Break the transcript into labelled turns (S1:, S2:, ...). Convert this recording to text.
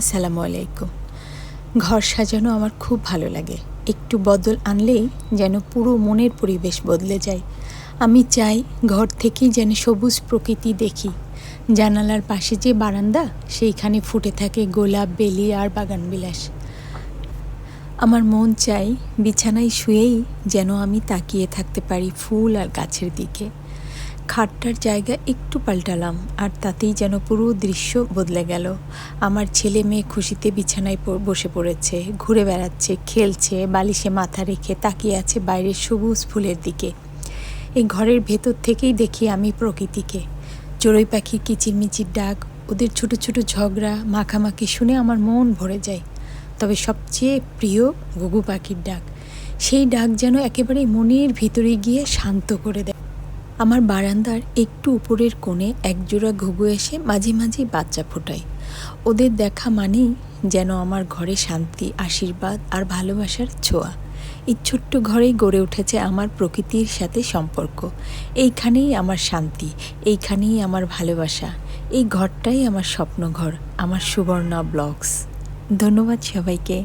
S1: আসসালামু আলাইকুম। ঘর সাজানো আমার খুব ভালো লাগে। একটু বদল আনলেই যেন পুরো মনের পরিবেশ বদলে যায়। আমি চাই ঘর থেকেই যেন সবুজ প্রকৃতি দেখি। জানালার পাশে যে বারান্দা, সেইখানে ফুটে থাকে গোলাপ, বেলি আর বাগানবিলাস আমার মন চাই বিছানায় শুয়েই যেন আমি তাকিয়ে থাকতে পারি ফুল আর গাছের দিকে। খাটটার জায়গা একটু পাল্টালাম আর তাতেই যেন পুরো দৃশ্য বদলে গেল। আমার ছেলে মেয়ে খুশিতে বিছানায় বসে পড়েছে, ঘুরে বেড়াচ্ছে, খেলছে, বালিশে মাথা রেখে তাকিয়ে আছে বাইরের সবুজ ফুলের দিকে। এই ঘরের ভেতর থেকেই দেখি আমি প্রকৃতিকে। চড়ুই পাখির কিচিরমিচির ডাক, ওদের ছোট ছোট ঝগড়া, মাখামাখি শুনে আমার মন ভরে যায়। তবে সবচেয়ে প্রিয় ঘুঘু পাখির ডাক। সেই ডাক যেন একেবারে মনের ভিতরে গিয়ে শান্ত করে দেয়। আমার বারান্দার একটু উপরের কোণে একজোড়া ঘুঘু এসে মাঝে মাঝে বাচ্চা ফোটায়। ওদের দেখা মানেই যেন আমার ঘরে শান্তি, আশীর্বাদ আর ভালোবাসার ছোঁয়া। এই ছোট্ট ঘরেই গড়ে উঠেছে আমার প্রকৃতির সাথে সম্পর্ক। এইখানেই আমার শান্তি, এইখানেই আমার ভালোবাসা। এই ঘরটাই আমার স্বপ্নঘর, আমার সুবর্ণা ব্লগস। ধন্যবাদ সবাইকে।